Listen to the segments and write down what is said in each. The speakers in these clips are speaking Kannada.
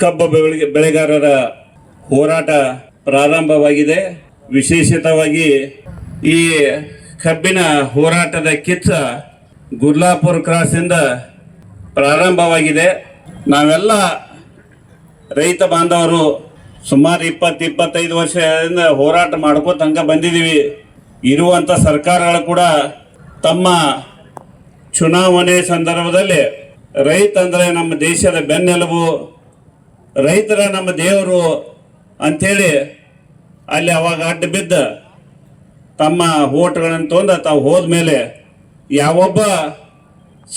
ಕಬ್ಬು ಬೆಳೆ ಬೆಳೆಗಾರರ ಹೋರಾಟ ಪ್ರಾರಂಭವಾಗಿದೆ. ವಿಶೇಷತವಾಗಿ ಈ ಕಬ್ಬಿನ ಹೋರಾಟದ ಕಿಚ್ಚ ಗುರ್ಲಾಪುರ ಕ್ರಾಸಿಂದ ಪ್ರಾರಂಭವಾಗಿದೆ. ನಾವೆಲ್ಲ ರೈತ ಬಾಂಧವರು ಸುಮಾರು ಇಪ್ಪತ್ತು, ಇಪ್ಪತ್ತೈದು ವರ್ಷದಿಂದ ಹೋರಾಟ ಮಾಡ್ಕೋ ತನಕ ಬಂದಿದ್ದೀವಿ. ಇರುವಂಥ ಸರ್ಕಾರಗಳು ಕೂಡ ತಮ್ಮ ಚುನಾವಣೆ ಸಂದರ್ಭದಲ್ಲಿ ರೈತ ಅಂದರೆ ನಮ್ಮ ದೇಶದ ಬೆನ್ನೆಲುಬು. ರೈತರ ನಮ್ಮ ದೇವರು ಅಂಥೇಳಿ ಅಲ್ಲಿ ಅವಾಗ ಅಡ್ಡ ಬಿದ್ದ ತಮ್ಮ ಓಟ್ಗಳನ್ನು ತೊಂದ ತಾವು ಹೋದ್ಮೇಲೆ ಯಾವೊಬ್ಬ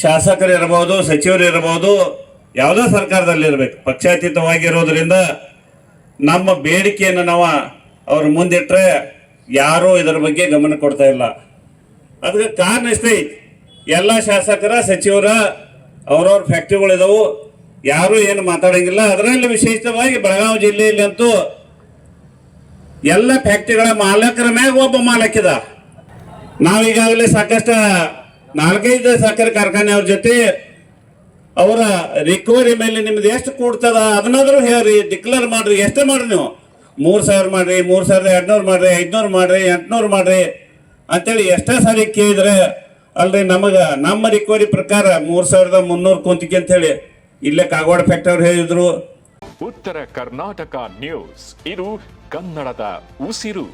ಶಾಸಕರು ಇರಬಹುದು ಸಚಿವರು ಇರಬಹುದು ಯಾವುದೇ ಸರ್ಕಾರದಲ್ಲಿ ಇರಬೇಕು. ಪಕ್ಷಾತೀತವಾಗಿರೋದ್ರಿಂದ ನಮ್ಮ ಬೇಡಿಕೆಯನ್ನು ನಾವು ಅವ್ರ ಮುಂದಿಟ್ಟರೆ ಯಾರೂ ಇದರ ಬಗ್ಗೆ ಗಮನ ಕೊಡ್ತಾ ಇಲ್ಲ. ಅದಕ್ಕೆ ಕಾರಣ ಇಷ್ಟೇ ಎಲ್ಲ ಶಾಸಕರ, ಸಚಿವರ, ಅವ್ರವ್ರ ಫ್ಯಾಕ್ಟ್ರಿಗಳಿದಾವು ಯಾರೂ ಏನು ಮಾತಾಡಂಗಿಲ್ಲ. ಅದರಲ್ಲಿ ವಿಶೇಷವಾಗಿ ಬೆಳಗಾವಿ ಜಿಲ್ಲೆಯಲ್ಲಿ ಅಂತೂ ಎಲ್ಲ ಫ್ಯಾಕ್ಟ್ರಿಗಳ ಮಾಲಕರ ಮ್ಯಾಗ ಒಬ್ಬ ಮಾಲಕಿದ ನಾವೀಗಾಗಲೇ ಸಾಕಷ್ಟು ನಾಲ್ಕೈದು ಸಕ್ಕರೆ ಕಾರ್ಖಾನೆಯವ್ರ ಜೊತೆ ಅವರ ರಿಕವರಿ ಮೇಲೆ ನಿಮ್ದು ಎಷ್ಟು ಕೂಡ್ತದ ಅದನ್ನಾದ್ರೂ ಹೇಳ್ರಿ ಡಿಕ್ಲೇರ್ ಮಾಡ್ರಿ, ಎಷ್ಟೇ ಮಾಡ್ರಿ ನೀವು. ಮೂರು ಸಾವಿರ ಮಾಡ್ರಿ, ಮೂರು ಸಾವಿರದ ಎರಡುನೂರು ಮಾಡ್ರಿ, ಐದುನೂರು ಮಾಡ್ರಿ, ಎಂಟ್ನೂರು ಮಾಡ್ರಿ ಅಂತೇಳಿ ಎಷ್ಟೇ ಸಾರಿ ಕೇಳಿದ್ರೆ ಅಲ್ರಿ ನಮಗೆ ನಮ್ಮ ರಿಕವರಿ ಪ್ರಕಾರ ಮೂರು ಸಾವಿರದ ಮುನ್ನೂರು ಕುಂತಿಗೆ ಅಂತೇಳಿ ಇಲ್ಲೇ ಕಾಗವಾಡ ಫ್ಯಾಕ್ಟ್ರಿ ಹೇಳಿದ್ರು. ಉತ್ತರ ಕರ್ನಾಟಕ ನ್ಯೂಸ್ ಇದು ಕನ್ನಡದ ಉಸಿರು.